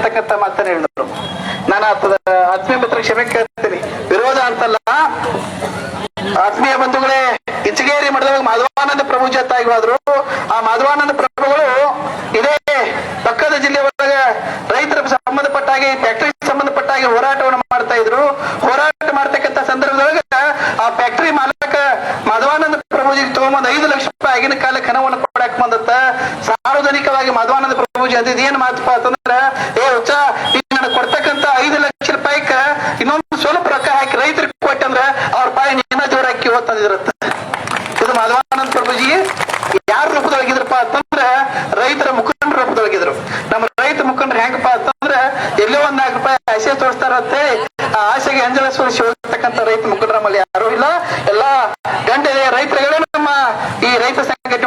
ಅಂತಕ್ಕಂಥ ಮಾತನ್ನ ಹೇಳಿದ್ರು. ನಾನು ಆತದ ಆತ್ಮೀಯ ಮಿತ್ರ ಕ್ಷಮೆ ಕೇಳ್ತೀನಿ. ವಿರೋಧ ಅಂತಲ್ಲ. ಆತ್ಮೀಯ ಬಂಧುಗಳೇ ಇಚಗೇರಿ ಮಾಡಿದಾಗ ಮಾಧವಾನಂದ ಪ್ರಭು ಜೊತಾಗಿ ಹೋದ್ರು ಆ ಮಾಧವಾನಂದ ಪ್ರಭುಗಳು ಇದೇ ಪಕ್ಕದ ಜಿಲ್ಲೆ ಒಳಗ ರೈತರ ಸಂಬಂಧಪಟ್ಟಾಗಿ ಫ್ಯಾಕ್ಟರಿ ಸಂಬಂಧಪಟ್ಟ ಹಾಗೆ ಹೋರಾಟವನ್ನು ಮಾಡ್ತಾ ಇದ್ರು. ಹೋರಾಟ ಮಾಡ್ತಕ್ಕಂತ ಸಂದರ್ಭದೊಳಗ ಆ ಫ್ಯಾಕ್ಟರಿ ಮಾಲಕ ಮಾಧವಾನಂದ ಪ್ರಭುಜಿಗೆ ತಗೊಂಬಂದ್ ಐದು ಲಕ್ಷ ರೂಪಾಯಿ ಆಗಿನ ಕಾಲಕ್ಕೆ ಹಣವನ್ನು ಕೊಡಕ್ ಬಂದತ್ತ. ಸಾರ್ವಜನಿಕವಾಗಿ ಮಾಧವಾನಂದ ಪ್ರಭುಜಿ ಅಂತ ಏನ್ ಮಾತಪ್ಪ ಅಂತಂದ್ರ ಏ ಹುಚ್ಚ ಈಗ ನನಗೆ ಕೊಡ್ತಕ್ಕಂತ ಐದು ಲಕ್ಷ ರೂಪಾಯಿಕ ಇನ್ನೊಂದು ಸ್ವಲ್ಪ ರೊಕ್ಕ ಹಾಕಿ ರೈತರಿಗೆ ಕೊಟ್ಟಂದ್ರ ಅವ್ರ ಪಾಯಿ ನಿನ್ನ ಜೋರ ಹಾಕಿ ಓದ್ತಂದಿರತ್ತ ಇದು ಮಾಧವಾನಂದ ಪ್ರಭುಜಿ ಯಾರ ರೂಪದೊಳಗಿದ್ರಪ್ಪ ಅಂತಂದ್ರ ರೈತರ ಮುಖಂಡರ ರೂಪದೊಳಗಿದ್ರು ನಮ್ಮ ರೈತ ಮುಖಂಡರು ಹೆಂಗಪ್ಪ ಅಂತಂದ್ರ ಎಲ್ಲೋ ಒಂದ್ ನಾಲ್ಕು ರೂಪಾಯಿ ಆಸೆ ತೋರಿಸ್ತಾರಂತೆ ಆ ಆಸೆಗೆ ಅಂಜಲ ಸುರಿಸಿ ಹೋಗ್ತಕ್ಕಂಥ ರೈತ ಮುಖಂಡರ ನಮ್ಮಲ್ಲಿ ಯಾರು ಇಲ್ಲ ಎಲ್ಲಾ ಗಂಟೆ ರೈತರುಗಳೇ ನಮ್ಮ ಈ ರೈತ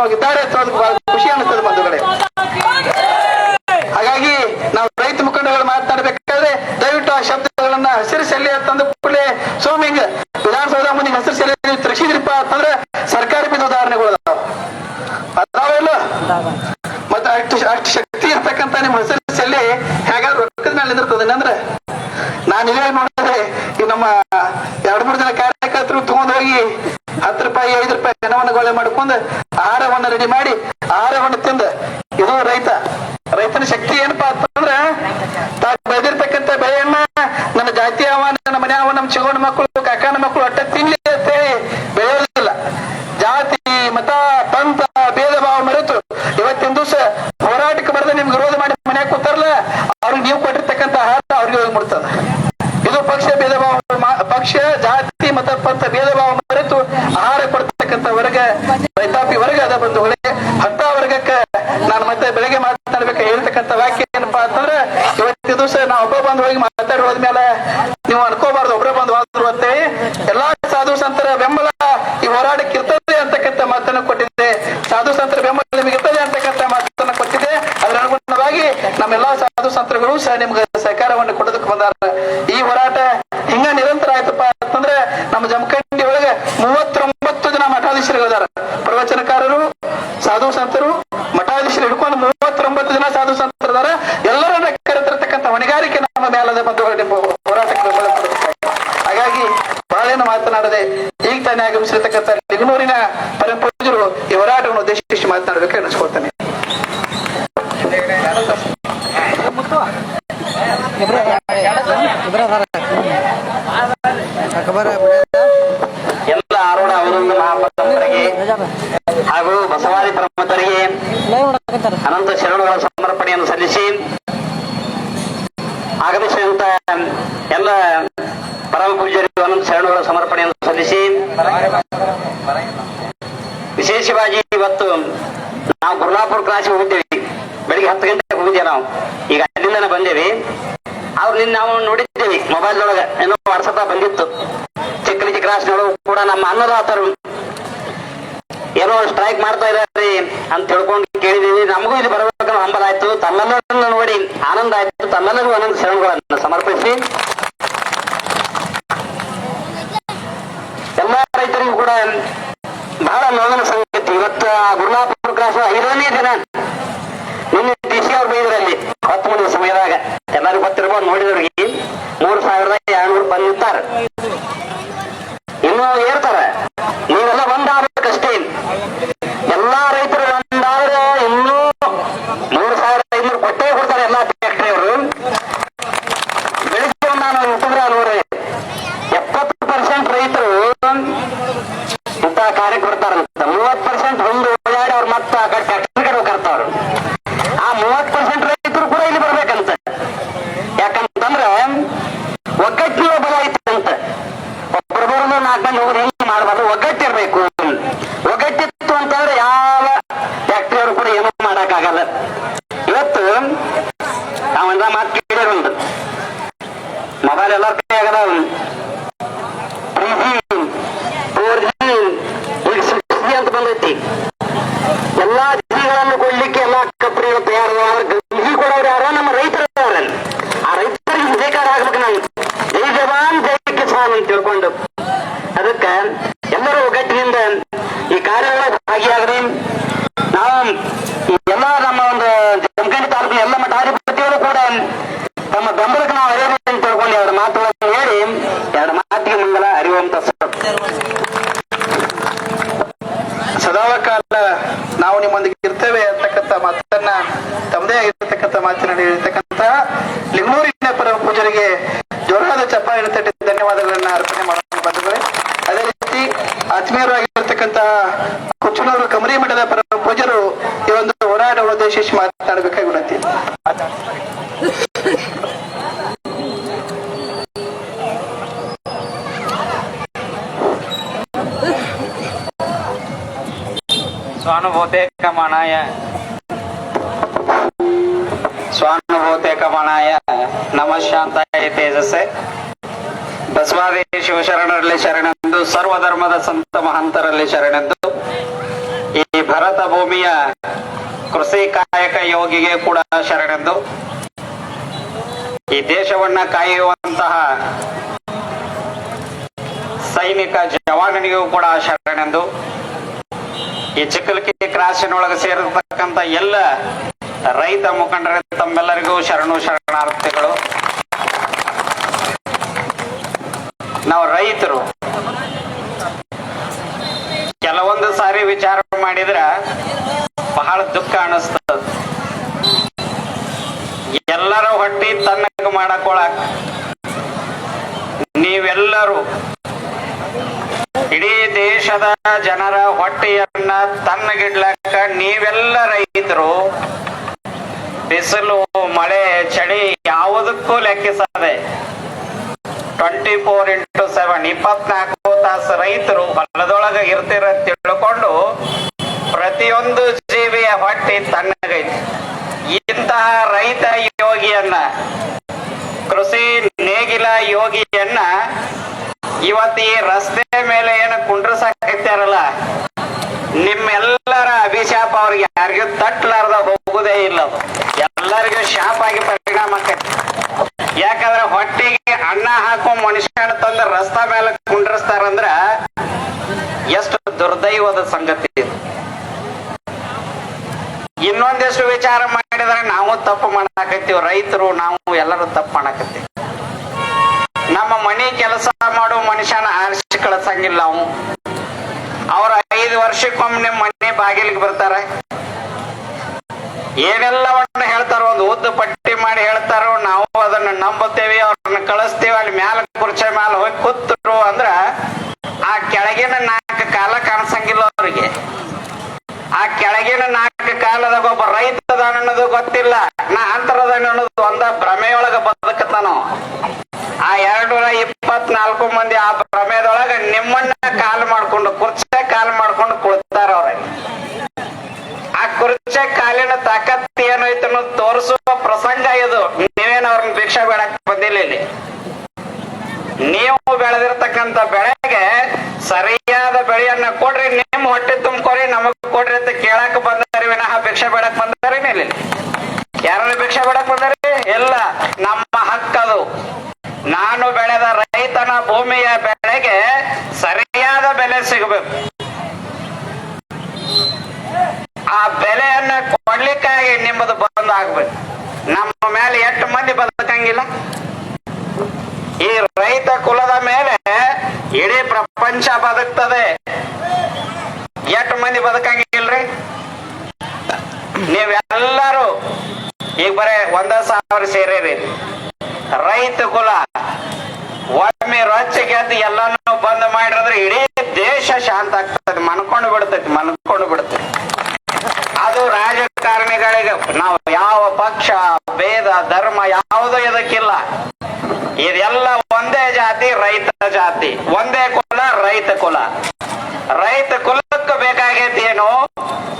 ಹೋಗಿದ್ದಾರೆ ಅಂತ ಬಹಳ ಖುಷಿ ಅನ್ನಿಸ್ತದೆ ಬಂಧುಗಳೇ. ಹಾಗಾಗಿ ನಾವು ರೈತ ಮುಖಂಡಗಳು ಮಾತನಾಡಬೇಕಾದ್ರೆ ದಯವಿಟ್ಟು ಆ ಶಬ್ದಗಳನ್ನ ಹಸಿರು ಸೆಲ್ಲೆ ಅಂತಂದ ಕೂಡಲೇ ಸೋಮಿಂಗ್ ವಿಧಾನಸೌಧ ಮುಂದೆ ಹಸಿರು ನೀವು ತರಿಸಿದ್ರಿಪ್ಪ ಅಂತಂದ್ರೆ ಸರ್ಕಾರಿ ಬಿದ್ದ ಉದಾಹರಣೆಗಳು ಅದಾವ. ಅದಾವಲ್ಲ? ಮತ್ತೆ ಅಷ್ಟು ಅಷ್ಟು ಶಕ್ತಿ ಇರ್ತಕ್ಕಂಥ ನಿಮ್ಮ ಹಸಿರು ಸೆಲ್ಲೆ ಹೇಗಾದ್ರೂ ರೊಕ್ಕದ ಮೇಲೆ ನಿಂದಿರ್ತದೆ. ಅಂದ್ರೆ ನಾನು ಇಲ್ಲೇ ನೋಡಿದ್ರೆ ನಮ್ಮ ಎರಡು ಮೂರು ಜನ ಕಾರ್ಯಕರ್ತರು ತಗೊಂಡ್ ಹೋಗಿ ಹತ್ತು ರೂಪಾಯಿ, ಐದು ರೂಪಾಯಿ ಹಣವನ್ನು ಗೋಳೆ ಮಾಡ್ಕೊಂಡು ಆಹಾರವನ್ನು ರೆಡಿ ಮಾಡಿ ಆಹಾರವನ್ನು ತಿಂದ. ಇದು ರೈತ. ರೈತನ ಶಕ್ತಿ ಏನಪ್ಪಾ ಅಂತಂದ್ರ ತಾ ಬೆಳೆದಿರ್ತಕ್ಕಂಥ ಬೆಳೆಯನ್ನ ನನ್ನ ಜಾತಿ ಅವ ನನ್ನ ಮನೆ ಅವ ನಮ್ಮ ಚಿಗೋಣ ಮಕ್ಕಳು, ಕಾಕನ ಮಕ್ಕಳು ಅಟ್ಟ ತಿನ್ಲಿ ಅಂತ ಹೇಳಿ ಬೆಳೆಯೋದಿಲ್ಲ. ಜಾತಿ, ಮತ, ಪಂಥ, ಭೇದ ಭಾವ ಮರೆತು ಇವತ್ತಿನ ದಿವಸ ಹೋರಾಟಕ್ಕೆ ಬರದೆ ನಿಮ್ಗೆ ವಿರೋಧ ಮಾಡಿ ಮನ್ಯಾಗ ಕೂತಾರಲ್ಲ, ಅವ್ರಿಗೆ ನೀವು ಕೊಟ್ಟಿರ್ತಕ್ಕಂಥ ಆಹಾರ ಅವ್ರಿಗೆ ಹೋಗಿ ಮುಡ್ತದ ಇದು ಪಕ್ಷ ಭೇದ ಭಾವ ಪಕ್ಷ, ಜಾತಿ, ಮತ, ಪಂಥ, ಭೇದ ಭಾವ ವರ್ಗ ರೈತಾಪಿ ವರ್ಗ ಅದ ಬಂಧುಗಳೇ ಅಂತ ವರ್ಗಕ್ಕ ನಾನು ಮತ್ತೆ ಬೆಳಗ್ಗೆ ಮಾತನಾಡ್ಬೇಕು ಹೇಳ್ತಕ್ಕಂಥ ವಾಕ್ಯ ಏನಪ್ಪಾ ಅಂತಂದ್ರೆ, ಇವತ್ತಿನ ದಿವಸ ನಾವು ಒಬ್ಬ ಬಂದು ಹೋಗಿ ಮಾತಾಡಿ ಹೋದ್ಮೇಲೆ ನೀವು ಅನ್ಕೋಬಾರ್ದು ಒಬ್ಬರೇ ಬಂದು ಹೋದ್ರು ಅಂತ ಎಲ್ಲಾ ಸಾಧು ಸಂತರ ಬೆಂಬಲ ಈ ಹೋರಾಟಕ್ಕೆ ಇರ್ತದೆ ಅಂತಕ್ಕಂಥ ಮಾತನ್ನು ಕೊಟ್ಟಿದೆ ಸಾಧು ಸಂತರ ಬೆಂಬಲ ನಿಮಗೆ ಇರ್ತದೆ ಅಂತಕ್ಕಂಥ ಮಾತನ್ನು ಕೊಟ್ಟಿದೆ ಅದರ ಅನುಗುಣವಾಗಿ ನಮ್ಮೆಲ್ಲಾ ಸಾಧು ಸಂತರುಗಳು ಸಹ ನಿಮ್ಗೆ ಸಹಕಾರವನ್ನು ಕೊಡೋದಕ್ಕೆ ಬಂದಾರ ಈ ಹೋರಾಟ ಹಿಂಗ ನಿರಂತರ ಆಯ್ತಪ್ಪ ಅಂತಂದ್ರೆ ನಮ್ಮ ಜಮಖಂಡಿ ಒಳಗೆ ಮೂವತ್ತೊಂಬತ್ತು ಜನ ಮಠಾಧೀಶರು ಇದಾರ ಪ್ರವಚನಕಾರರು ಸಾಧು ಸಂತರು ಮಠಾಧೀಶರು ಹಿಡ್ಕೊಂಡು ಮೂವತ್ತೊಂಬತ್ತು ಜನ ಸಾಧು ಸಂತರು ಇದಾರ ಎಲ್ಲರನ್ನ ಕರೆತಿರ್ತಕ್ಕಂಥ ಹೊಣೆಗಾರಿಕೆ ನಮ್ಮ ಮೇಲದ ಬಂಧುಗಳು ನಿಮ್ಮ ಹೋರಾಟಕ್ಕೆ ಬೆಂಬಲ ಕೊಡಬೇಕಾಗಿದೆ. ಹಾಗಾಗಿ ಬಹಳೇನು ಮಾತನಾಡದೆ ಈಗ ತಾನೇ ಆಗಮಿಸಿರ್ತಕ್ಕಂಥ ನಿಗನೂರಿನ ಪರಮ ಪೂಜ್ಯರು ಈ ಹೋರಾಟವನ್ನು ಉದ್ದೇಶಿಸಿ ಮಾತನಾಡಬೇಕು ಎನಿಸ್ಕೊಳ್ತಾನೆ ಎಲ್ಲ ಆರೋಣ ಅವರೊಂದು ಮಹಾಪರಂಪರೆಗೆ ಹಾಗೂ ಬಸವಾದಿ ಪರಮತರಿಗೆ ಅನಂತ ಶರಣಗಳ ಸಮರ್ಪಣೆಯನ್ನು ಸಲ್ಲಿಸಿ ಆಗಮಿಸಿದಂತ ಎಲ್ಲ ಪರಮ ಪೂಜ್ಯರಿಗೂ ಅನಂತ ಶರಣಗಳ ಸಮರ್ಪಣೆಯನ್ನು ಸಲ್ಲಿಸಿ ವಿಶೇಷವಾಗಿ ಇವತ್ತು ನಾವು ಗುರ್ಲಾಪುರ ಕ್ಲಾಸ್ ಹೋಗಿದ್ದೇವೆ ಬೆಳಿಗ್ಗೆ ಹತ್ತು ಗಂಟೆಗೆ ಹೋಗಿದ್ದೇವೆ ನಾವು. ಈಗ ಅಲ್ಲಿಂದನೇ ಬಂದೇವಿ. ಅವ್ರು ನಿನ್ನ ನಾವು ನೋಡಿದ್ದೇವೆ. ಮೊಬೈಲ್ ಒಳಗ ಏನೋ ವಾಟ್ಸಪ್ ಬಂದಿತ್ತು. ಚಿಕ್ಕಲಿ ಚಿಕ್ಕ ನೋಡು ಕೂಡ ನಮ್ಮ ಅನ್ನದಾತರು. ಏನೋ ಸ್ಟ್ರೈಕ್ ಮಾಡ್ತಾ ಇದ್ದಾರೆ ಅಂತ ತಿಳ್ಕೊಂಡು ಕೇಳಿದೀವಿ. ನಮಗೂ ಇದು ಬರಬೇಕನ್ನೋ ಹಂಬಲ ಆಯ್ತು. ತಮ್ಮೆಲ್ಲರನ್ನು ನೋಡಿ ಆನಂದ ಆಯ್ತು. ತಮ್ಮೆಲ್ಲರಿಗೂ ಆನಂದ ಶರಣಗಳನ್ನು ಸಮರ್ಪಿಸಿ. ಎಲ್ಲ ರೈತರಿಗೂ ಕೂಡ ಬಹಳ ನೋವಿನ ಸಂಗತಿ ಇವತ್ತು ಆ ಗುರುನಾಪುರ ಕ್ರಾಸ್ ಐದನೇ ದಿನ ನಿನ್ನೆ ಡಿ ಸಿ ಅವ್ರು ಬೈದ್ರಲ್ಲಿ ಹತ್ತು ಮೂರು ಸಮಯದಾಗ ಎಲ್ಲರಿಗೂ ಗೊತ್ತಿರ್ಬೋದು ನೋಡಿದವ್ರಿಗೆ ಮೂರು ಸಾವಿರದ ಎರಡ್ನೂರು ಬಂದು ನಿಂತಾರ ಇನ್ನೂ ಏರ್ತಾರ ನೀವೆಲ್ಲ ಒಂದಾಗಬೇಕಷ್ಟೇ ಎಲ್ಲಾ ರೈತರು ಒಂದಾದ್ರೆ ಇನ್ನೂ ಮೂರು ಸಾವಿರದ ಐನೂರು ಕೊಟ್ಟೇ ಕೊಡ್ತಾರೆ ಎಲ್ಲಾ ಫ್ಯಾಕ್ಟರಿ ಅವರು ಬೆಳಿಗ್ಗೆ ನಾನು ಮುಟ್ಟಿದ್ರೆ ನೋಡ್ರಿ ಎಪ್ಪತ್ತು ಪರ್ಸೆಂಟ್ ರೈತರು ಇಂಥ ಕಾರ್ಯಕ್ಕೆ ಬರ್ತಾರಂತ ಮೂವತ್ ಪರ್ಸೆಂಟ್ ಒಂದು ಓಡಾಡಿ ಅವ್ರು ಮತ್ತೆ ಆ ಕಡೆ ಫ್ಯಾಕ್ಟರಿ ಕಡೆ ಕರ್ತಾವ್ರು ಆ ಮೂವತ್ ಪರ್ಸೆಂಟ್ ರೈತರು ಕೂಡ ಇಲ್ಲಿ ಬರ್ಬೇಕಂತ ಯಾಕಂತಂದ್ರೆ ಒಗ್ಗಟ್ಟಿನ ಬಲ ಐತಂತ ಒಬ್ಬರೊಬ್ಬರನ್ನು ನಾಲ್ಕು ಮಂದಿ ಹೋಗೋದು ಹೆಂಗ್ ಮಾಡಬಾರ್ದು ಒಗ್ಗಟ್ಟಿರ್ಬೇಕು ಒಗ್ಗಟ್ಟಿತ್ತು ಅಂತಂದ್ರೆ ಯಾವ ಫ್ಯಾಕ್ಟರಿ ಅವರು ಕೂಡ ಏನೂ ಮಾಡಕ್ಕಾಗಲ್ಲ ಇವತ್ತು ನಾವೆಲ್ಲ ಮಾತು ಕೇಳಿರ ಒಂದು ಮೊಬೈಲ್ ಎಲ್ಲರ ಕೈ ಆಗದ ತ್ರೀ ಜಿ ಫೋರ್ ಜಿ ಈಗ ಸಿಕ್ಸ್ ಜಿ ಅಂತ ಬಂದೈತಿ ಎಲ್ಲಾ ಜಿಗಳನ್ನು ಕೊಡ್ಲಿಕ್ಕೆ ಎಲ್ಲಾ ಕಂಪನಿಗಳು ತಯಾರು ಗಂಜಿ ಕೊಡೋರು ಯಾರ ನಮ್ಮ ರೈತರು ಯಾರ ಆ ರೈತರಿಗೆ ಅಧಿಕಾರ ಆಗ್ಬೇಕು ನಾವು ಜೈ ಜವಾನ್ ಜೈ ಕಿಸಾನ್ ಅಂತ ತಿಳ್ಕೊಂಡು ಅದಕ್ಕ ಎಲ್ಲರೂ ಒಗ್ಗಟ್ಟಿನಿಂದ ಈ ಕಾರ್ಯಗಳ ಭಾಗಿಯಾಗ್ರಿ ನಾವು ಈ ಎಲ್ಲ ನಮ್ಮ ಒಂದು ಜಮಖಂಡಿ ತಾಲೂಕಿನ ಎಲ್ಲ ಮಠಾಧಿಪತಿಗಳು ಕೂಡ ತಮ್ಮ ಬೆಂಬಲಕ್ಕೆ ನಾವು ಅದೇ ಅಂತ ತಿಳ್ಕೊಂಡು ಎರಡು ಮಾತುಗಳನ್ನು ಹೇಳಿ ಎರಡು ಮಾತಿಗೆ ಮಂಗಲ ಅರಿವಂತ ಸದಾವ ಕಾಲ ನಾವು ನಿಮ್ಮೊಂದಿಗೆ ಇರ್ತೇವೆ ಅಂತಕ್ಕಂಥ ಮಾತನ್ನ ತಮ್ಮದೇ ಆಗಿರ್ತಕ್ಕಂಥ ಮಾತಿನಲ್ಲಿ ಇರತಕ್ಕಂತಹ ಲಿಂಗೂರಿನ ಪರಮ ಪೂಜರಿಗೆ ಜೋರಾದ ಚಪ್ಪಾಳೆ ತಟ್ಟಿ ಧನ್ಯವಾದಗಳನ್ನ ಅರ್ಪಣೆ ಮಾಡೋಣ ಬಂಧುಗಳೇ ಅದೇ ರೀತಿ ಆತ್ಮೀಯರಾಗಿರ್ತಕ್ಕಂತಹ ಕುಚ್ಚನೂರು ಕಮರಿ ಮಠದ ಪರಮ ಪೂಜರು ಈ ಒಂದು ಹೋರಾಟವನ್ನು ಉದ್ದೇಶಿಸಿ ಮಾತನಾಡಬೇಕಾಗಿ ವಿನಂತಿ ಸ್ವಾನುಭೂತೆ ಕಮನಾಯ ಸ್ವಾನುಭೂತೆ ಕಮನಾಯ ನಮ ಶಾಂತಾಯ ತೇಜಸ್ಸೆ. ಬಸವಾದಿ ಶಿವಶರಣರಲ್ಲಿ ಶರಣೆಂದು, ಸರ್ವಧರ್ಮದ ಸಂತ ಮಹಂತರಲ್ಲಿ ಶರಣೆಂದು. ಈ ಭರತ ಭೂಮಿಯ ಕೃಷಿ ಕಾಯಕ ಯೋಗಿಗೆ ಕೂಡ ಶರಣೆಂದು. ಈ ದೇಶವನ್ನ ಕಾಯುವಂತಹ ಸೈನಿಕ ಜವಾನನಿಗೂ ಕೂಡ ಶರಣೆಂದು. ಈ ಚಿಕ್ಕಲಕಿ ಕ್ರಾಸಿನೊಳಗೆ ಸೇರಿರ್ತಕ್ಕಂಥ ಎಲ್ಲ ರೈತ ಮುಖಂಡರ, ತಮ್ಮೆಲ್ಲರಿಗೂ ಶರಣು ಶರಣಾರ್ಥಿಗಳು. ನಾವು ರೈತರು. ಕೆಲವೊಂದು ಸಾರಿ ವಿಚಾರ ಮಾಡಿದ್ರ ಬಹಳ ದುಃಖ ಅನಿಸ್ತದ ಎಲ್ಲರ ಹೊಟ್ಟಿ ತನ್ನ ಮಾಡಕೊಳಕ್ ನೀವೆಲ್ಲರೂ ದೇಶದ ಜನರ ಹೊಟ್ಟೆಯನ್ನ ತನ್ನಗಿಡ್ಲಕ್ಕ ನೀವೆಲ್ಲ ರೈತರು, ಬಿಸಿಲು, ಮಳೆ, ಚಳಿ ಯಾವುದಕ್ಕೂ ಲೆಕ್ಕಿಸದೆ ಟ್ವೆಂಟಿ ಫೋರ್ ಇಂಟು ಸೆವೆನ್ ಇಪ್ಪತ್ನಾಲ್ಕು ತಾಸು ರೈತರು ಹೊಲದೊಳಗ ಇರ್ತಿರ ತಿಳ್ಕೊಂಡು ಪ್ರತಿಯೊಂದು ಜೀವಿಯ ಹೊಟ್ಟೆ ತನ್ನಗೈತಿ ಇಂತಹ ರೈತ ಯೋಗಿಯನ್ನ, ಕೃಷಿ ನೇಗಿಲ ಯೋಗಿಯನ್ನ ಇವತ್ತು ಈ ರಸ್ತೆ ಮೇಲೆ ಏನು ಕುಂಡ್ರಸಾಕತ್ಯಾರಲ್ಲ ನಿಮ್ಮೆಲ್ಲರ ಅಭಿಶಾಪ ಅವ್ರಿಗೆ ಯಾರಿಗೂ ತಟ್ಲಾರ್ದ ಹೋಗುದೇ ಇಲ್ಲ ಅದು. ಎಲ್ಲರಿಗೂ ಶಾಪ ಆಗಿ ಪರಿಣಾಮ ಆಕೈತಿ ಯಾಕಂದ್ರೆ ಹೊಟ್ಟೆಗೆ ಅನ್ನ ಹಾಕೋ ಮನುಷ್ಯನ ತಂದು ರಸ್ತಾ ಮೇಲೆ ಕುಂಡ್ರಸ್ತಾರಂದ್ರ ಎಷ್ಟು ದುರ್ದೈವದ ಸಂಗತಿ ಇನ್ನೊಂದಿಷ್ಟು ವಿಚಾರ ಮಾಡಿದ್ರೆ ನಾವು ತಪ್ಪು ಮಾಡಾಕತ್ತೀವಿ. ರೈತರು, ನಾವು ಎಲ್ಲರೂ ತಪ್ಪು ಮಾಡಾಕತ್ತೀವಿ. ನಮ್ಮ ಮನೆ ಕೆಲಸ ಮಾಡೋ ಮನುಷ್ಯನ ಆರಿಸಿ ಕಳಸಂಗಿಲ್ಲ ನಾವು ಅವ್ರ ಐದು ವರ್ಷಕ್ಕೊಮ್ಮೆ ನಿಮ್ಮ ಮನೆ ಬಾಗಿಲಿಗೆ ಬರ್ತಾರೆ. ಏನೆಲ್ಲವನ್ನ ಹೇಳ್ತಾರೋ ಒಂದು ಉದ್ದ ಪಟ್ಟಿ ಮಾಡಿ ಹೇಳ್ತಾರೋ ನಾವು ಅದನ್ನ ನಂಬುತ್ತೇವೆ, ಅವ್ರನ್ನ ಕಳಿಸ್ತೇವೆ, ಅಲ್ಲಿ ಮ್ಯಾಲ ಕುರ್ಚೆ ಮ್ಯಾಲ ಹೋಗಿ ಕೂತರು ಅಂದ್ರ ಆ ಕೆಳಗಿನ ನಾಲ್ಕು ಕಾಲ ಕಾಣಿಸಂಗಿಲ್ಲ ಅವ್ರಿಗೆ. ಆ ಕೆಳಗಿನ ನಾಲ್ಕು ಕಾಲದಾಗ ಒಬ್ಬ ರೈತ ಅನ್ನೋದು ಗೊತ್ತಿಲ್ಲ, ನಾ ಅಂತರದಾನ ಅನ್ನೋದು ಒಂದ ಭ್ರಮೆಯೊಳಗ ಬದುಕತಾನೋ ಆ ಎರಡ್ನೂರ ಇಪ್ಪತ್ನಾಲ್ಕು ಮಂದಿ ಆ ಭ್ರಮೆದೊಳಗ ನಿಮ್ಮನ್ನ ಕಾಲ್ ಮಾಡ್ಕೊಂಡು, ಕುರ್ಚೆ ಕಾಲ್ ಮಾಡ್ಕೊಂಡು ಕುಳಿತಾರ ಅವ್ರಿಗೆ ಆ ಕುರ್ಚೆ ಕಾಲಿನ ತಾಕತ್ ಏನೈತೆ ತೋರಿಸುವ ಪ್ರಸಂಗ ಇದು. ನೀವೇನು ಅವ್ರನ್ನ ಭಿಕ್ಷಾ ಬೇಡಕ್ ಬಂದಿಲ್ಲ ಇಲ್ಲಿ ನೀವು ಬೆಳೆದಿರ್ತಕ್ಕಂತ ಬೆಳೆಗೆ ಸರಿಯಾದ ಬೆಳೆಯನ್ನ ಕೊಡ್ರಿ ನಿಮ್ ಹೊಟ್ಟೆ ತುಂಬ್ಕೊರಿ ನಮಗ್ ಕೊಡ್ರಿ ಅಂತ ಕೇಳಕ್ ಬಂದಾರಿ ವಿನಃ ಭಿಕ್ಷೆ ಬೇಡಕ್ ಬಂದಾರಿ ಇಲ್ಲಿ ಯಾರನ್ನ ಭಿಕ್ಷೆ ಬೇಡಕ್ ಬಂದಾರಿ ಇಲ್ಲ ನಮ್ಮ ಹಕ್ಕದು ನಾನು ಬೆಳೆದ ರೈತನ ಭೂಮಿಯ ಬೆಳೆಗೆ ಸರಿಯಾದ ಬೆಲೆ ಸಿಗಬೇಕು ಆ ಬೆಲೆಯನ್ನ ಕೊಡ್ಲಿಕ್ಕಾಗಿ ನಿಮ್ಮದು ಬಂದ್ ಆಗ್ಬೇಕು ನಮ್ಮ ಮೇಲೆ ಎಷ್ಟು ಮಂದಿ ಬದುಕಂಗಿಲ್ಲ ಈ ರೈತ ಕುಲದ ಮೇಲೆ ಇಡೀ ಪ್ರಪಂಚ ಬದುಕ್ತದೆ ಎಷ್ಟು ಮಂದಿ ಬದುಕಂಗಿಲ್ರಿ ನೀವೆಲ್ಲರೂ ಈಗ ಬರೇ ಒಂದ ಸಾವಿರ ಸೇರಿರಿ ರೈತ ಕುಲ ಒಮ್ಮೆ ರೊಚ್ಚ ಗೆದ್ದು ಎಲ್ಲಾನು ಬಂದ್ ಮಾಡಿದ್ರೆ ಇಡೀ ದೇಶ ಶಾಂತ ಆಗ್ತದೆ ಮನ್ಕೊಂಡು ಬಿಡ್ತೈತಿ ಮನ್ಕೊಂಡು ಬಿಡ್ತೈತಿ ಅದು ರಾಜಕಾರಣಿಗಳಿಗೆ ನಾವು ಯಾವ ಪಕ್ಷ, ಭೇದ, ಧರ್ಮ ಯಾವುದು ಇದಕ್ಕಿಲ್ಲ. ಇದೆಲ್ಲ ಒಂದೇ ಜಾತಿ, ರೈತ ಜಾತಿ. ಒಂದೇ ಕುಲ, ರೈತ ಕುಲ. ರೈತ ಕುಲಕ್ಕೆ ಬೇಕಾಗೈತಿ ಏನು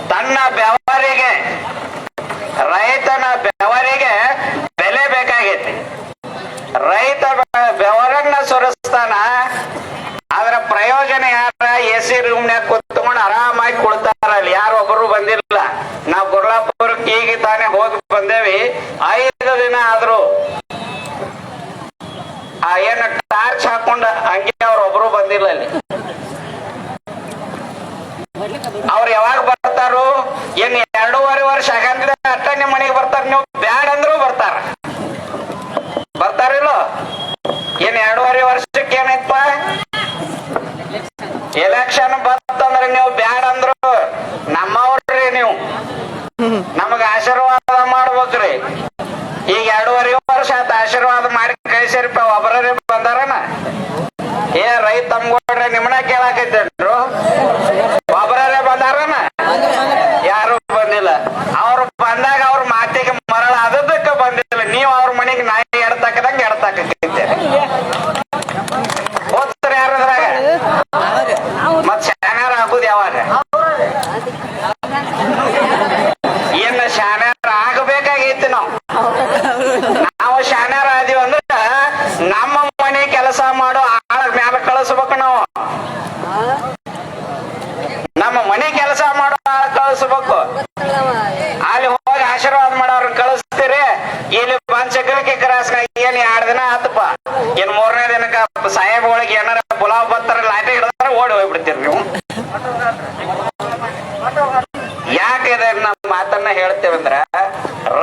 ತನ್ನ ಬೆವರಿಗೆ ರೈತನ ಬೆವರಿಗೆ ಬೆಲೆ ಬೇಕಾಗೈತಿ ರೈತ ಬೆ- ಬೆವರನ್ನ ಸುರಿಸ್ತಾನ ಅದರ ಪ್ರಯೋಜನ ಯಾರ ಎ ಸಿ ರೂಮ್ನ್ಯಾಗ ಕುತ್ಕೊಂಡು ಆರಾಮಾಗಿ ಕೊಡ್ತಾರ ಅಲ್ಲಿ ಯಾರು ಒಬ್ಬರು ಬಂದಿಲ್ಲ ನಾವು ಗುರ್ಲಾಪುರಕ್ಕೆ ಈಗ ತಾನೇ ಹೋಗಿ ಬಂದೇವಿ ಐದು ದಿನ ಆದ್ರು ಆ ಏನ ಟಾರ್ಚ್ ಹಾಕೊಂಡ ಹಂಗೆ ಅವ್ರ ಒಬ್ರು ಬಂದಿಲ್ಲ ಅಲ್ಲಿ. ಅವ್ರು ಯಾವಾಗ ಬರ್ತಾರೋ ಏನ್ ಎರಡೂವರೆ ವರ್ಷ ಆಗಂದ್ರೆ ಅಟ್ಟ ನಿಮ್ ಮನೆಗೆ ಬರ್ತಾರ, ನೀವು ಬ್ಯಾಡ್ ಅಂದ್ರೂ ಬರ್ತಾರ. ಬರ್ತಾರಿಲ್ಲ ಏನ್ ಎರಡೂವರೆ ವರ್ಷಕ್ಕೆ ಏನೈತಪ್ಪ? ಎಲೆಕ್ಷನ್ ಬಂತಂದ್ರೆ ನೀವು ಬ್ಯಾಡ ಅಂದ್ರು ನಮ್ಮವ್ರಿ ನೀವು ನಮಗ ಆಶೀರ್ವಾದ ಮಾಡ್ಬೇಕ್ರಿ ಈಗ ಎರಡೂವರೆ ವರ್ಷ ಆತ ಆಶೀರ್ವಾದ ಮಾಡಿ ಕಳಿಸಿರಿಪ್ಪ ಒಬ್ಬರೇ ಬಂದಾರನ ಏ ರೈತ ತಮ್ಗೊಡ್ರೆ ನಿಮ್ಮನ್ನ ಕೇಳಾಕೈತೇನ್ರು ಒಬ್ಬರೇ ಬಂದಾರನ ಯಾರು ಬಂದಿಲ್ಲ ಅವ್ರು ಬಂದಾಗ ಅವ್ರ ಮಾತಿಗೆ ಮರಳ ಅದಕ್ಕೆ ಬಂದಿಲ್ಲ ನೀವು ಅವ್ರ ಮನೆಗೆ ನಾಯಿ ಎಡ್ತಾಕದಂಗ ಎಡ್ತಾಕೈತೆ ಹೋಗ್ತಾರೆ ಯಾರದ್ರಾಗ ಮತ್ ಶಾನ್ಯಾರ ಹಾಕುದು ಯಾವಾಗ ಏನ್ ಶಾನ್ಯಾರ ಆಗಬೇಕಾಗೈತಿ ನಾವು ನಾವು ಶಾನ್ಯಾರ ಆದಿವಿ ಅಂದ್ರ ನಮ್ಮ ಮನೆ ಕೆಲಸ ಮಾಡೋ ಆಳ ಮ್ಯಾಲ ಕಳಿಸ್ಬೇಕು ನಾವು ನಮ್ಮ ಮನೆ ಕೆಲಸ ಮಾಡೋ ಆಳ ಕಳಿಸ್ಬೇಕು ಅಲ್ಲಿ ಹೋಗಿ ಆಶೀರ್ವಾದ ಮಾಡೋರ್ ಕಳಿಸ್ತೀರಿ ಇಲ್ಲಿ ಬಂದ್ ಕ್ರಾಸ್ ಏನ್ ಎರಡ್ ದಿನ ಆತಪ್ಪ. ಏನ್ ಮೂರನೇ ದಿನಕ್ಕ ಸಾಹೇಬ್ ಒಳಗೆ ಏನಾರ ಪುಲಾವ್ ಬತ್ತಾರ ಲಾಟೆ ಹಿಡಿದಾರ ಓಡಿ ಹೋಗ್ಬಿಡ್ತೀರಿ ನೀವು. ಯಾಕೆ ಮಾತನ್ನ ಹೇಳ್ತೇವಂದ್ರ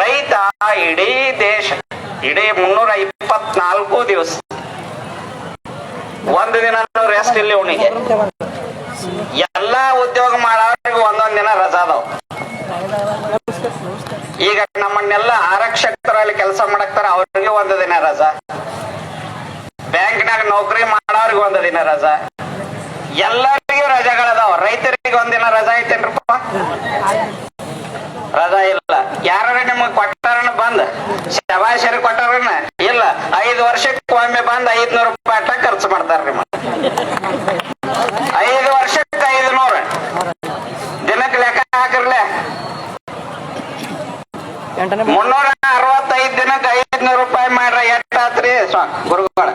ರೈತ ಇಡೀ ದೇಶ, ಇಡೀ ಮುನ್ನೂರ ಇಪ್ಪತ್ನಾಲ್ಕು ದಿವಸ ಒಂದು ದಿನ ರೆಸ್ಟ್ ಇಲ್ಲಿ ಅವನಿಗೆ. ಎಲ್ಲಾ ಉದ್ಯೋಗ ಮಾಡೋರಿಗೆ ಒಂದೊಂದ್ ದಿನ ರಜಾ ಅದಾವ ಈಗ ನಮ್ಮನ್ನೆಲ್ಲ ಆರಕ್ಷಕರಲ್ಲಿ ಕೆಲಸ ಮಾಡಕ್ತಾರ, ಅವ್ರಿಗೆ ಒಂದು ದಿನ ರಜಾ. ಬ್ಯಾಂಕ್ನಾಗ ನೌಕರಿ ಮಾಡೋರಿಗೆ ಒಂದು ದಿನ ರಜಾ. ಎಲ್ಲರಿಗೂ ರಜೆಗಳದಾವ ರೈತರಿಗೆ ಒಂದಿನ ರಜಾ ಐತೇನ್ರಪ್ಪ? ರಜಾ ಇಲ್ಲ. ಯಾರ ನಿಮಗ್ ಕೊಟ್ಟಾರನ ಬಂದ್? ಶಬಾಶರಿ ಕೊಟ್ಟಾರನ? ಇಲ್ಲ. ಐದು ವರ್ಷಕ್ಕೆ ಒಮ್ಮೆ ಬಂದ್ ಐದ್ನೂರು ರೂಪಾಯಿ ಖರ್ಚು ಮಾಡ್ತಾರ ನಿಮ್ಮ ಐದು ವರ್ಷಕ್ಕೆ ಐದ್ನೂರ ದಿನಕ್ಕೆ ಲೆಕ್ಕ ಹಾಕಿರ್ಲೆ ಮುನ್ನೂರ ಅರವತ್ತೈದು ದಿನಕ್ಕೆ ಐದ್ನೂರು ರೂಪಾಯಿ ಮಾಡ್ರ ಎಷ್ಟಾತ್ರಿ? ಸ್ವಾ ಗುರುಗಳ.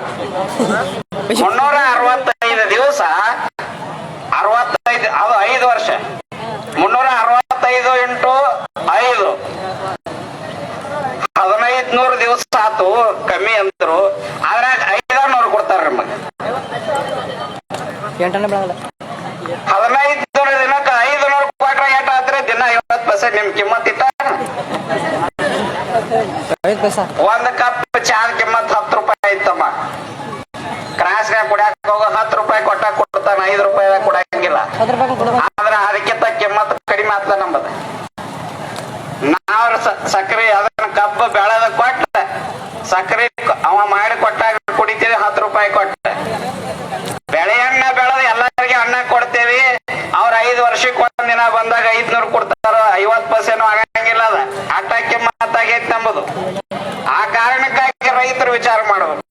ಮುನ್ನೂರ ಅರವತ್ತೈದು ದಿವಸ ಅರವತ್ತೈದು ಅದು ಐದು ವರ್ಷ. ಮುನ್ನೂರ ಅರವತ್ತೈದು ಇಂಟು ಐದು. ಹದಿನೈದು ನೂರು ದಿವಸ ಆತು ಕಮ್ಮಿ ಅಂದ್ರು ಅದ್ರಾಗ ಐದಾರು ನೂರು ಕೊಡ್ತಾರ ನಮಗೆ ಎಂಟನೇ ಬೆಳಗಲ್ಲ ಹದಿನೈದು ನೂರು ದಿನಕ್ಕೆ ಐದು ನೂರು ಕೊಟ್ರೆ ಎಷ್ಟ್ ಆತ್ರಿ ದಿನ ಪರ್ಸೆಂಟ್ ನಿಮ್ ಕಿಮ್ಮತ್ ಇಟ್ಟ ಪೈಸಾ ಒಂದ್ ಕಪ್ ಚಾದ ಕಿಮ್ಮತ್ ಹತ್ತು ರೂಪಾಯಿ ಐತಮ್ಮ ಕ್ರಾಸ್ ಕುಡಿಯಾಕ ಹೋಗೋ ಹತ್ತು ರೂಪಾಯಿ ಕೊಟ್ಟ ಕೊಡ್ತಾನ ಐದು ರೂಪಾಯಿ ಕೊಡಂಗಿಲ್ಲ ಆದ್ರೆ ಅದಕ್ಕಿಂತ ಕಿಮ್ಮತ್ ಕಡಿಮೆ ಆಗ್ತದ ನಂಬದ. ನಾವ್ ಸಕ್ಕರೆ ಅದನ್ನ ಕಬ್ಬು ಬೆಳೆದ ಕೊಟ್ಟ ಸಕ್ಕರೆ ಅವ ಮಾಡಿ ಕೊಟ್ಟಾಗ ಕುಡಿತೀವಿ ಹತ್ತು ರೂಪಾಯಿ ಕೊಟ್ಟ ಬೆಳೆ ಅನ್ನ ಬೆಳೆದ ಎಲ್ಲರಿಗೆ ಅನ್ನ ಕೊಡ್ತೇವಿ ಅವ್ರ ಐದು ವರ್ಷಕ್ಕೆ ಒಂದ್ ದಿನ ಬಂದಾಗ ಐದ್ನೂರು ಕೊಡ್ತಾರ ಐವತ್ ಪರ್ಸೆಂಟ್ ಆಗಂಗಿಲ್ಲ ಅದ ಅಟ್ಟ ಕಿಮ್ಮತ್ ಆಗೈತಿ ನಂಬುದು ಆ ಕಾರಣಕ್ಕಾಗಿ ರೈತರು ವಿಚಾರ ಮಾಡಬೇಕು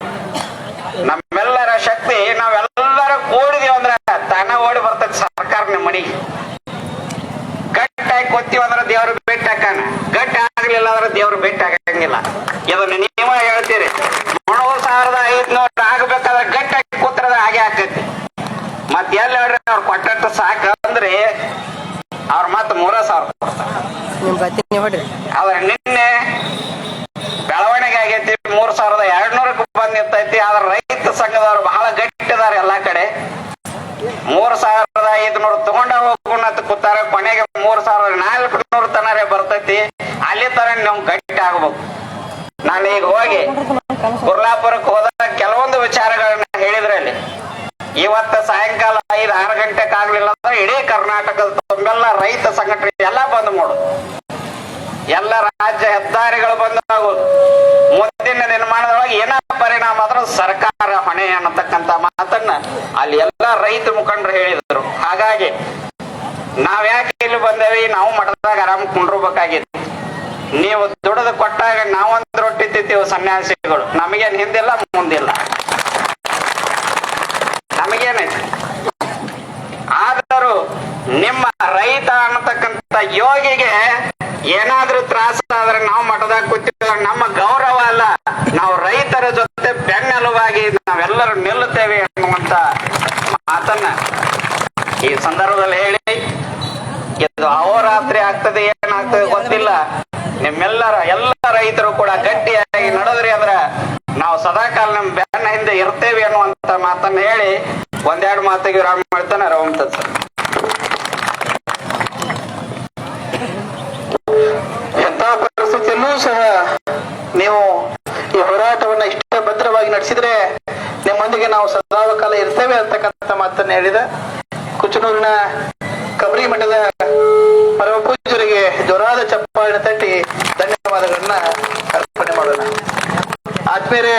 ನಮ್ಮೆಲ್ಲರ ಶಕ್ತಿ ನಾವೆಲ್ಲರೂ ಕೂಡಿದೀವಿ ಅಂದ್ರೆ ತಾನ ಓಡಿ ಬರ್ತೈತಿ ಸರ್ಕಾರ ನಿಮ್ಮ ಮನಿಗೆ ಗಟ್ಟಾಗಿ ಕೊತ್ತೀವಿ ಅಂದ್ರೆ ದೇವ್ರು ಭೇಟಿ ಹಾಕಾನ ಗಟ್ಟಿ ಆಗ್ಲಿಲ್ಲ ಅಂದ್ರೆ ದೇವ್ರು ಭೇಟಿ ಆಗಂಗಿಲ್ಲ. ಇದನ್ನ ನೀವ ಹೇಳ್ತೀರಿ. ಮೂರು ಸಾವಿರದ ಐದ್ನೂರ ಆಗ್ಬೇಕಾದ್ರೆ ಗಟ್ಟಾಗಿ ಕೂತ್ರದ ಹಾಗೆ ಆಗ್ತೈತಿ ಮತ್ ಎಲ್ಲಿ ಹೇಳ್ರಿ ಅವ್ರು ಕೊಟ್ಟಟ್ಟು ಸಾಕ ಅಂದ್ರೆ ಅವ್ರ ಮತ್ ಮೂರ ಸಾವಿರ ಅವ್ರ ನಿಮ್ಮ ಗತಿ ನೀವು ಹೊಡ್ರಿ ಆದ್ರೆ ನಿನ್ನೆ ಬೆಳವಣಿಗೆ ಆಗೈತಿ ಮೂರ್ ಸಾವಿರದ ಎರಡ್ ನೂರಕ್ಕೆ ಬಂದ್ ನಿಂತೈತಿ ಆದ್ರೆ ರೈತ ಸಂಘದವ್ರು ಬಹಳ ಗಟ್ಟಿದಾರೆ ಎಲ್ಲಾ ಕಡೆ ಮೂರ್ ಸಾವಿರದ ಐದ್ನೂರು ತಗೊಂಡ ಹೋಗೋಣ ಅಂತ ಕೂತಾರ ಕೊನೆಗೆ ಮೂರ್ ಸಾವಿರದ ನಾಲ್ಕು ನೂರು ತನರೇ ಬರ್ತೈತಿ ಅಲ್ಲಿ ತರ ನಾವು ಗಟ್ಟಿ ಆಗ್ಬೇಕು ನಾನು ಈಗ ಹೋಗಿ ಕುರ್ಲಾಪುರಕ್ಕೆ ಹೋದಾಗ ಕೆಲವೊಂದು ವಿಚಾರಗಳನ್ನ ಹೇಳಿದ್ರಲ್ಲಿ. ಇವತ್ತ ಸಾಯಂಕಾಲ ಐದು, ಆರು ಗಂಟೆಗೆ ಆಗ್ಲಿಲ್ಲ ಅಂದ್ರೆ ಇಡೀ ಕರ್ನಾಟಕದ ತುಂಬೆಲ್ಲ ರೈತ ಸಂಘಟನೆ ಎಲ್ಲ ಬಂದ್ ಮಾಡು ಎಲ್ಲ ರಾಜ್ಯ ಹೆದ್ದಾರಿಗಳು ಬಂದಾಗ ಮುಂದಿನ ನಿರ್ಮಾಣದೊಳಗೆ ಏನ ಪರಿಣಾಮ ಆದ್ರೂ ಸರ್ಕಾರ ಹೊಣೆ ಅನ್ನತಕ್ಕಂತ ಮಾತನ್ನ ಅಲ್ಲಿ ಎಲ್ಲ ರೈತ ಮುಖಂಡರು ಹೇಳಿದ್ರು. ಹಾಗಾಗಿ ನಾವ್ಯಾಕೆ ಇಲ್ಲಿ ಬಂದೇವಿ? ನಾವು ಮಠದಾಗ ಆರಾಮ್ ಕುಂಡ್ರಬೇಕಾಗಿತ್ತು. ನೀವು ದುಡಿದು ಕೊಟ್ಟಾಗ ನಾವೊಂದು ರೊಟ್ಟಿ ತಿಂತೀವಿ ಸನ್ಯಾಸಿಗಳು. ನಮಗೇನು ಹಿಂದಿಲ್ಲ, ಮುಂದಿಲ್ಲ. ನಮಗೇನೈತೆ ಆದರೂ ನಿಮ್ಮ ರೈತ ಅನ್ನತಕ್ಕಂತ ಯೋಗಿಗೆ ಏನಾದ್ರೂ ತ್ರಾಸ ಆದ್ರೆ ನಾವು ಮಠದಾಗ ಕೂತಿದ್ರೆ ನಮ್ಮ ಗೌರವ ಅಲ್ಲ. ನಾವು ರೈತರ ಜೊತೆ ಬೆನ್ನೆಲುವಾಗಿ ನಾವೆಲ್ಲರೂ ನಿಲ್ಲುತ್ತೇವೆ ಅನ್ನುವಂತ ಮಾತನ್ನ ಈ ಸಂದರ್ಭದಲ್ಲಿ ಹೇಳಿ, ಇದು ಅಹೋರಾತ್ರಿ ಆಗ್ತದೆ, ಏನಾಗ್ತದೆ ಗೊತ್ತಿಲ್ಲ. ನಿಮ್ಮೆಲ್ಲರ ಎಲ್ಲ ರೈತರು ಕೂಡ ಗಟ್ಟಿಯಾಗಿ ನಡೆದ್ರಿ ಅಂದ್ರ ನಾವು ಸದಾಕಾಲ ನಮ್ ಬ್ಯಾನ್ ಹಿಂದೆ ಇರ್ತೇವೆ ಅನ್ನುವಂತ ಮಾತನ್ನ ಹೇಳಿ ಒಂದೆರಡು ಮಾತಿಗೆ ವಿರಾಮ ಮಾಡ್ತಾನೆ. ರವಂತ ಸರ್ ಎಂತ ಪರಿಸ್ಥಿತಿಯಲ್ಲೂ ಸಹ ನೀವು ಈ ಹೋರಾಟವನ್ನ ಇಷ್ಟ ಭದ್ರವಾಗಿ ನಡೆಸಿದ್ರೆ ನಿಮ್ಮೊಂದಿಗೆ ನಾವು ಸದಾಕಾಲ ಇರ್ತೇವೆ ಅಂತಕ್ಕಂಥ ಮಾತನ್ನ ಹೇಳಿದ ಕುಚನೂರಿನ ಕಬರಿ ಮಠದ ಪರಮ ಜೋರಾದ ಚಪ್ಪಾಳಿನ ತಟ್ಟಿ ಧನ್ಯವಾದಗಳನ್ನ ಅರ್ಪಣೆ ಮಾಡೋಣ. ಆದ್ಮೇಲೆ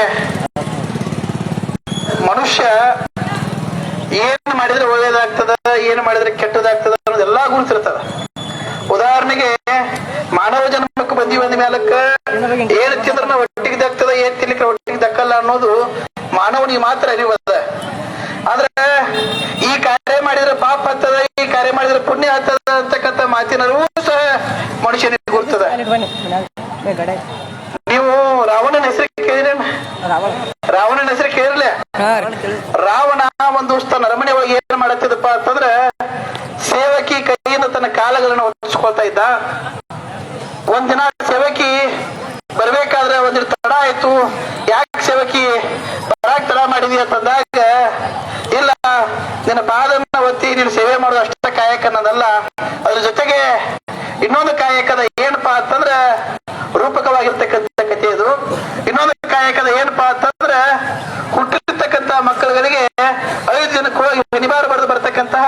ಮನುಷ್ಯ ಏನ್ ಮಾಡಿದ್ರೆ ಒಳ್ಳೇದಾಗ್ತದ, ಏನ್ ಮಾಡಿದ್ರೆ ಕೆಟ್ಟದಾಗ್ತದ ಅನ್ನೋದೆಲ್ಲಾ ಗುರುತಿರ್ತದ ಉದಾಹರಣೆಗೆ ಮಾನವ ಜನ್ಮಕ್ಕೆ ಬಂದಿ ಬಂದ ಮೇಲಕ್ಕ ಏನ್ ತಿಂದ್ರ ಒಟ್ಟಿಗೆ ದಕ್ತದ, ಏನ್ ತಿನ್ಲಿಕ್ಕೆ ಒಟ್ಟಿಗೆ ದಕ್ಕಲ್ಲ ಅನ್ನೋದು ಮಾನವನಿಗೆ ಮಾತ್ರ ಅರಿವದ. ಆದ್ರೆ ಈ ಕಾರ್ಯ ಮಾಡಿದ್ರೆ ಪಾಪ ಆಗ್ತದ, ಈ ಕಾರ್ಯ ಮಾಡಿದ್ರೆ ಪುಣ್ಯ ಆಗ್ತದ ಅಂತಕ್ಕಂಥ ಮಾತಿನ ಸಹ ಮನುಷ್ಯನಿಗೆ ನೀವು ರಾವಣನ ಹೆಸರು ಕೇಳಿದ್ರೆ ರಾವಣ. ರಾವಣನ ಹೆಸರು ಕೇಳಿರ್ಲೆ? ರಾವಣ ಒಂದು ತನ್ನ ಅರಮನೆ ಒಳಗೆ ಏನ್ ಮಾಡತ್ತಿದಪ್ಪ ಅಂತಂದ್ರೆ ಸೇವಕಿ ಕೈಯಿಂದ ತನ್ನ ಕಾಲಗಳನ್ನ ಒತ್ತಿಸ್ಕೊಳ್ತಾ ಇದ್ದ. ಒಂದಿನ ಸೇವಕಿ ಬರ್ಬೇಕಾದ್ರೆ ಒಂದಿನ ತಡ ಆಯ್ತು. ಯಾಕೆ ಸೇವಕಿ ಬರಾಕ್ ತಡ ಮಾಡಿದಿ ಅಂತಂದಾಗ ಇಲ್ಲ ನಿನ್ನ ಪಾದನ್ನ ಒತ್ತಿ ನೀನು ಸೇವೆ ಮಾಡೋದು ಅಷ್ಟ ಕಾಯಕ ಅನ್ನೋದಲ್ಲ, ಅದ್ರ ಜೊತೆಗೆ ಇನ್ನೊಂದು ಕಾಯಕದ ಏನಪ್ಪಾ ಅಂತಂದ್ರ ರೂಪಕವಾಗಿರ್ತಕ್ಕಂಥ ಕಥೆ ಇದು ಇನ್ನೊಂದು ಕಾಯಕದ ಏನಪ್ಪಾ ಅಂತಂದ್ರ ಹುಟ್ಟಿರ್ತಕ್ಕಂತ ಮಕ್ಕಳುಗಳಿಗೆ ಐದು ದಿನಕ್ಕೆ ಹೋಗಿ ಶನಿವಾರ ಬರೆದು ಬರ್ತಕ್ಕಂತಹ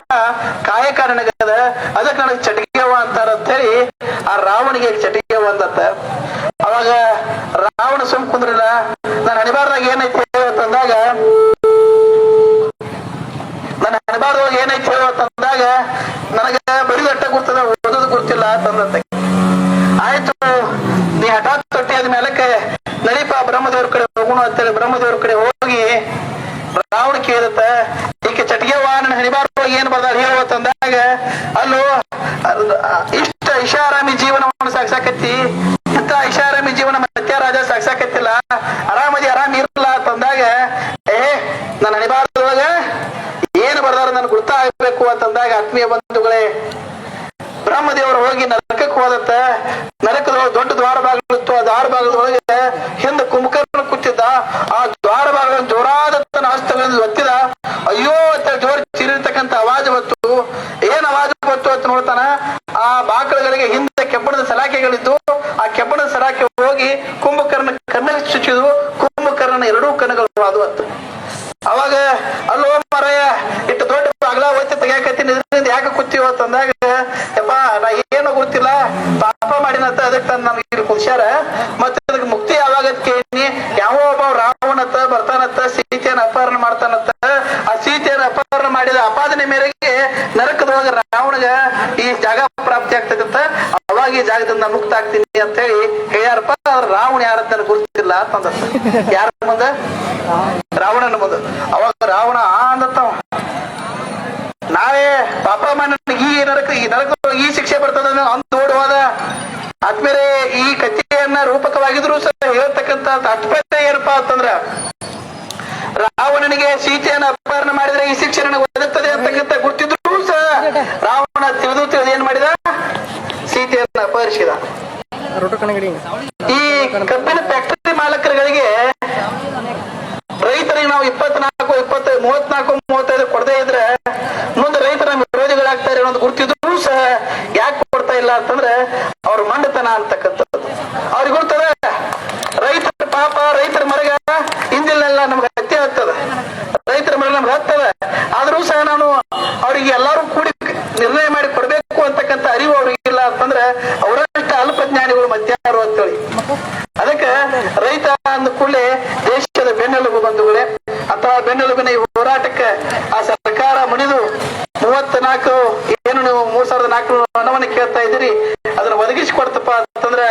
ಕಾಯಕ ನನಗದ ಅದಕ್ಕೆ ನನಗೆ ಚಟಿಗೆವ ಅಂತಾರ ಅಂತ ಹೇಳಿ ಆ ರಾವಣಿಗೆ ಚಟಿಗೆವ ಅಂದತ್ತ ಅವಾಗ ರಾವಣ ಸುಮ್ ಕುಂದ್ರಿಲ್ಲ ನನ್ನ ಹಣಿಬಾರ್ದಾಗ ಏನೈತಿ ಅಂತಂದಾಗ ನನ್ನ ಹಣಬಾರ್ದೊಳಗೆ ಏನೈತಿ ಹೇಳು ಅಂತಂದಾಗ ನನಗ ಬಡಿದಟ್ಟ ಗುರ್ತದ ಓದೋದು ಗುರ್ತಿಲ್ಲ ಅಂತಂದಂತೆ ಆಯ್ತು ನೀ ಹಠಾತ್ ತೊಟ್ಟಿ ಆದ ಮೇಲಕ್ಕೆ ನಡೀಪ ಬ್ರಹ್ಮದೇವ್ರ ಕಡೆ ಹೋಗೋಣ ಅಂತೇಳಿ ಬ್ರಹ್ಮದೇವ್ರ ಕಡೆ ಹೋಗಿ ರಾವಣ ಕೇಳತ್ತ ಈಕೆ ಚಟಿಗೆವ ನನ್ನ ಹಣಿಬಾರ್ದೊಳಗೆ ಏನ್ ಬರ್ದಾರ ಹೇಳು ಅಂತಂದಾಗ ಅಲ್ಲೋ ಅಲ್- ಇಷ್ಟ ಐಷಾರಾಮಿ ಜೀವನವನ್ನು ಸಾಕ್ಸಾಕತ್ತಿ ಇಂತ ಐಷಾರಾಮಿ ಜೀವನ ಮತ್ಯ ರಾಜ ಸಾಕ್ಸಾಕತ್ತಿಲ್ಲ ಆರಾಮದಿ ಆರಾಮ್ ಇರಲ್ಲ ಅಂತಂದಾಗ ಏ ನನ್ನ ಹಣಿಬಾರ್ದೊಳಗ ಏನು ಬರ್ದಾರ ನನ್ಗೆ ಗೊತ್ತಾಗಬೇಕು ಅಂತಂದಾಗ ಆತ್ಮೀಯ ಬಂಧುಗಳೇ ಬ್ರಹ್ಮದೇವರು ಹೋಗಿ ನರಕಕ್ಕೆ ಹೋದತ್ತ ನರಕದೊಳಗೆ ದೊಡ್ಡ ದ್ವಾರ ಬಾಗಿಲಿತ್ತು ಆ ದ್ವಾರ ಬಾಗಿಲದೊಳಗೆ ಹಿಂದೆ ಕುಂಭಕರ್ಣ ಕೂತಿದ್ದ ಆ ದ್ವಾರ ಬಾಗಿಲ ಜೋರಾದ ತನ್ನ ಹಸ್ತಗಳಿಂದ ಒತ್ತಿದ ಅಯ್ಯೋ ಅಂತ ಜೋರ್ ಚಿರಿರ್ತಕ್ಕಂಥ ಅವಾಜ್ ಬತ್ತು ಏನ್ ಅವಾಜ್ ಬತ್ತು ಅಂತ ನೋಡ್ತಾನ ಆ ಬಾಕಳುಗಳಿಗೆ ಹಿಂದೆ ಕೆಬ್ಬಣದ ಆ ಕೆಬ್ಬಣ ಸರಾಕೆ ಹೋಗಿ ಕುಂಭಕರ್ಣ ಕಣ್ಣಿಗೆ ಚುಚ್ಚಿದ್ವು ಕುಂಭಕರ್ಣನ ಎರಡೂ ಕಣ್ಣುಗಳು ಅದು ಅಂತ ಅವಾಗ ಅಲ್ಲೋ ಮರಯ್ಯ ಇಟ್ಟು ದೊಡ್ಡ ಬಾಗ್ಲ ಒತ್ತಿ ತೆಗಿಯಾಕತ್ತೀನಿ ಇದರಿಂದ ಯಾಕೆ ಕೂತೀವ ಅಂತಂದಾಗ ಯಪ್ಪ ನಾ ಏನು ಗೊತ್ತಿಲ್ಲ ಪಾಪ ಮಾಡಿನಂತ ಅದಕ್ಕೆ ನಮ್ಗೆ ಇಲ್ಲಿ ಕುಲ್ಸ್ಯಾರ ಮತ್ತೆ ಅದಕ್ಕೆ ಮುಕ್ತಿ ಯಾವಾಗ ಅಂತ ಕೇಳಿನಿ ಯಾವ ಒಬ್ಬ ರಾವಣತ್ತ ಬರ್ತಾನತ್ತ ಸೀತೆಯನ್ನ ಅಪಹರಣ ಮಾಡ್ತಾನತ್ತ ಆ ಸೀತೆಯನ್ನ ಅಪಹರಣ ಮಾಡಿದ ಅಪಾದನೆ ಮೇರೆಗೆ ನರಕದೊಳಗ ರಾವಣಗ ಈ ಜಾಗ ಪ್ರಾಪ್ತಿ ಆಗ್ತದಂತ ಅವಾಗ ಈ ಜಾಗದಿಂದ ನಾ ಮುಕ್ತ ಆಗ್ತೀನಿ ಅಂತ ಹೇಳಿ ಹೇಳ್ಯಾರಪ್ಪ ಆದ್ರೆ ರಾವಣ ಯಾರಂತ ನನಗೆ ಗುರುತಿಲ್ಲ ಅಂತಂದ ಯಾರ ಮುಂದೆ? ರಾವಣನ ಮುಂದೆ. ಅವಾಗ ರಾವಣ ಆ ಅಂದತ್ತವ ನಾವೇ ಪಾಪ ಮನ ಈ ನರಕ ಈ ನರಕ ಈ ಶಿಕ್ಷೆ ಬರ್ತದ ಅಂತ ಓಡುವಾದ ಆದ್ಮೇಲೆ ಈ ಕಥೆಯನ್ನ ರೂಪಕವಾಗಿದ್ರು ಸಹ ಹೇಳ್ತಕ್ಕಂತ ತಾತ್ಪರ್ಯ ಏನಪ್ಪಾ ಅಂತಂದ್ರ, ರಾವಣನಿಗೆ ಸೀತೆಯನ್ನ ಅಪಹರಣ ಮಾಡಿದ್ರೆ ಈ ಶಿಕ್ಷೆ ನನಗೆ ಒದಗುತ್ತದೆ ಅಂತಕ್ಕಂಥ ಗುರ್ತಿದ್ರು ಸಹ ರಾವಣ ತಿಳಿದು ತಿಳಿದು ಏನ್ ಮಾಡಿದ ಸೀತೆಯನ್ನ ಅಪಹರಿಸಿದ ರೋಟು ಕಣಗಡಿ ಈ ಕಬ್ಬಿನ ಫ್ಯಾಕ್ಟರಿ ಮಾಲಕರುಗಳಿಗೆ ರೈತರಿಗೆ ನಾವು ಇಪ್ಪತ್ನಾಲ್ಕು ಇಪ್ಪತ್ತೈ ಮೂವತ್ನಾಲ್ಕು ಮೂವತ್ತೈದು ಕೊಡದೇ ಇದ್ರೆ ಮುಂದೆ ರೈತರ ವಿರೋಧಿಗಳಾಗ್ತಾರೆ ಅನ್ನೋದು ಗುರ್ತಿದ್ರು ಸಹ ಯಾಕೆ ಕೊಡ್ತಾ ಇಲ್ಲ ಅಂತಂದ್ರೆ ಅವ್ರ ಮಂಡತನ ಅಂತಕ್ಕಂಥದ್ದು ಅವ್ರಿಗೆ ಗೊತ್ತದ ರೈತರ ಪಾಪ ರೈತರ ಮರಗ ಹಿಂದಿಲೆಲ್ಲ ನಮ್ಗೆ ಹತ್ಯೆ ಆಗ್ತದ ರೈತರ ಮರ ನಮ್ಗೆ ಹತ್ತದ ಆದ್ರೂ ಸಹ ನಾನು ಅವ್ರಿಗೆ ಎಲ್ಲಾರು ಕೂಡಿ ನಿರ್ಣಯ ಮಾಡಿ ಕೊಡ್ಬೇಕು ಅಂತಕ್ಕಂಥ ಅರಿವು ಅವ್ರಿಗೆ ಇಲ್ಲ ಅಂತಂದ್ರೆ ಅವರಷ್ಟ ಅಲ್ಪಜ್ಞಾನಿಗಳು ಮಧ್ಯಾಹ್ನರು ಅಂತೇಳಿ ಅದಕ್ಕೆ ರೈತ ಅಂದ ಕೂಡಲೇ ದೇಶದ ಬೆನ್ನೆಲುಬು ಬಂಧುಗಳೇ ಅಥವಾ ಬೆನ್ನೆಲುಬಿನ ಈ ಹೋರಾಟಕ್ಕೆ ಆ ಸರ್ಕಾರ ಮಣಿದು ಮೂವತ್ನಾಲ್ಕು ಏನು ನೀವು ಮೂರ್ ಸಾವಿರದ ನಾಲ್ಕು ಹಣವನ್ನು ಕೇಳ್ತಾ ಇದ್ದೀರಿ ಅದನ್ನ ಒದಗಿಸಿಕೊಡ್ತಪ್ಪ ಅಂತಂದ್ರೆ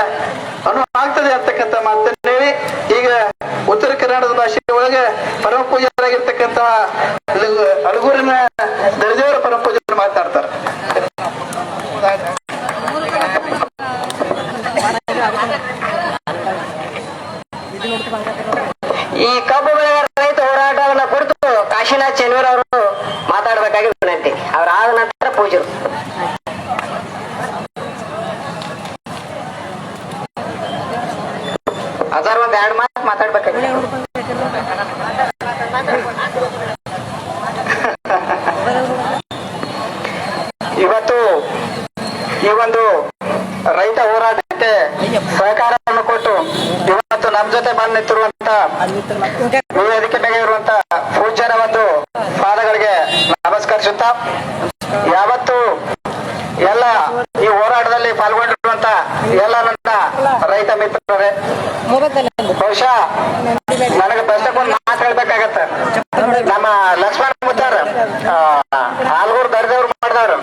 ಅನು ಆಗ್ತದೆ ಅಂತಕ್ಕಂಥ ಮಾತನ್ನ ಹೇಳಿ ಈಗ ಉತ್ತರ ಕನ್ನಡದ ಭಾಷೆ ಒಳಗೆ ಪರಮ ಪೂಜಾರಾಗಿರ್ತಕ್ಕಂಥ ಅಳಗೂರಿನ ದರ್ಜೆಯವರ ಪರಮ ಪೂಜಾರ ಈ ಕಬ್ಬು ಬೆಳೆಗಾರ ರೈತ ಹೋರಾಟವನ್ನ ಕುರಿತು ಕಾಶಿನಾಥ್ ಚೆನ್ನೂರ್ ಅವರು ಮಾತಾಡ್ಬೇಕಾಗಿ ವಿನಂತಿ. ಅವ್ರ ಅಂತ ಎಲ್ಲ ನನ್ನ ರೈತ ಮಿತ್ರರೇ. ಬಹುಶಃ ನನಗೆ ಬಸ್ಕೊಂದು ಮಾತು ಹೇಳ್ಬೇಕಾಗತ್ತ. ನಮ್ಮ ಲಕ್ಷ್ಮಣ ಮುತ್ತಾರ ಆಲ್ಗೂರ್ ದರ್ದವ್ರು ಮಾಡಿದವ್ರು.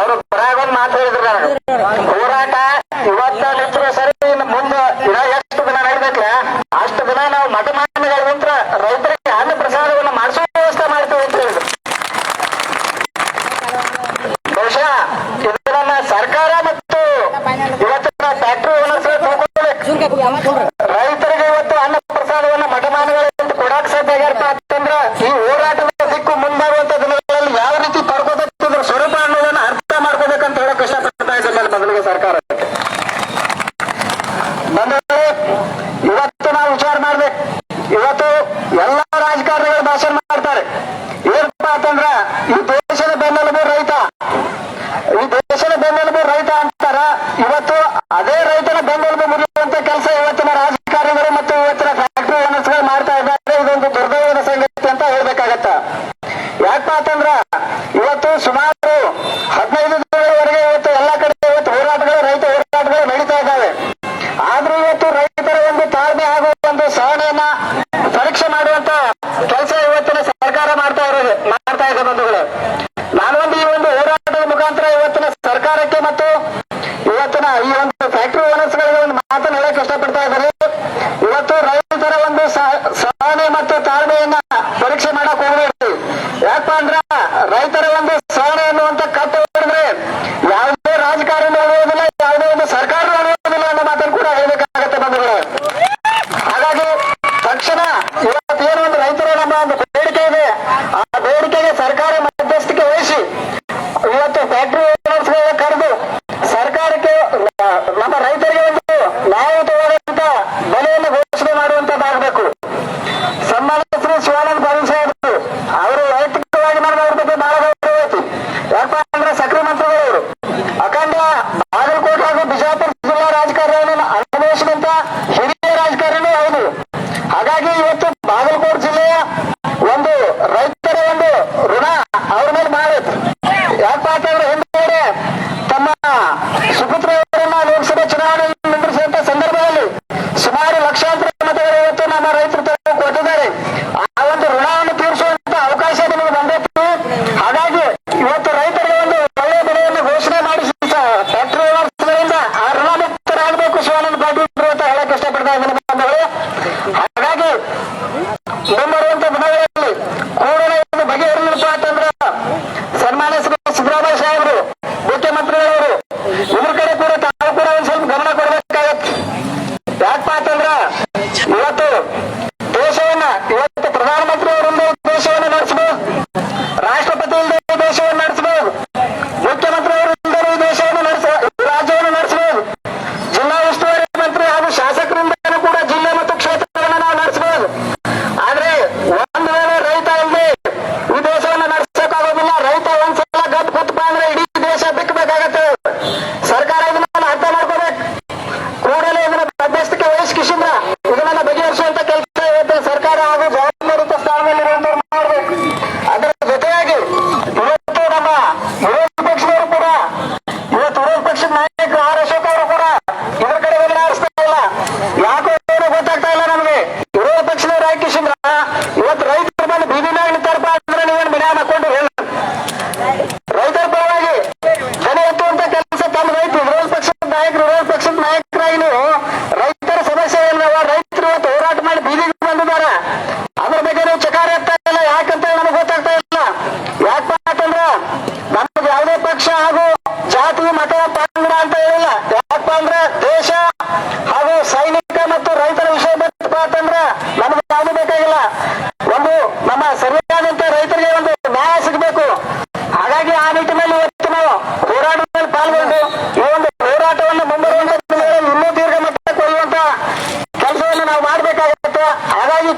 ಅವ್ರು ಬರಾಗ ಒಂದ್ ಮಾತು ಹೇಳಿದ್ರು ನನಗೆ.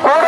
ahora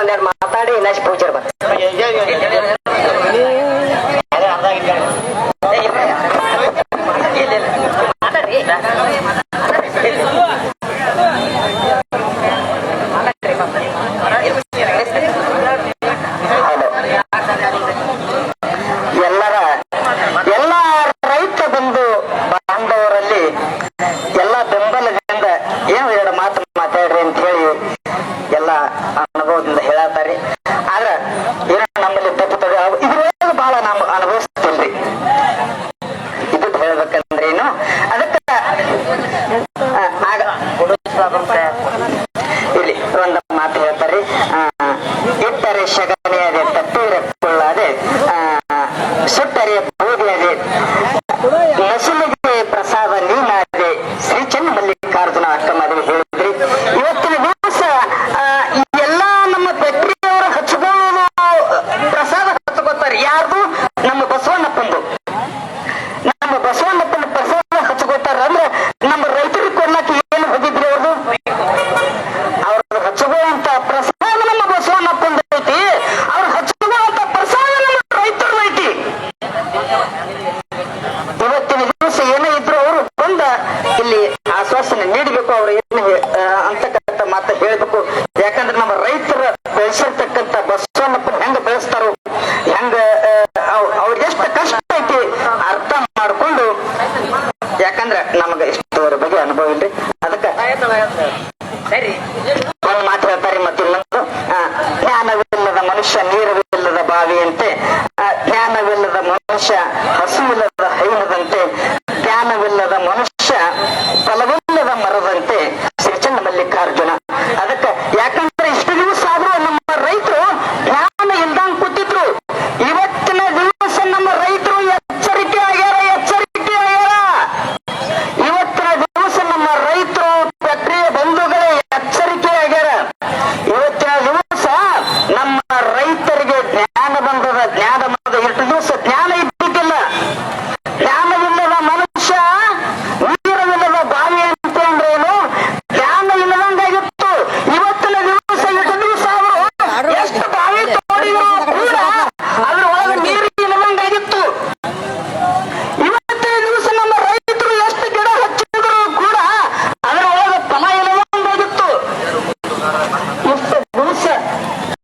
ಒಂದೆರಡು ಮಾತಾಡಿ ಇನ್ನಷ್ಟು ಪೂಜಾರ್ ಬರ್ ಮಲ್ಲಿಕಾರ್ಜುನ ಅಕ್ಕ ಮದುವೆ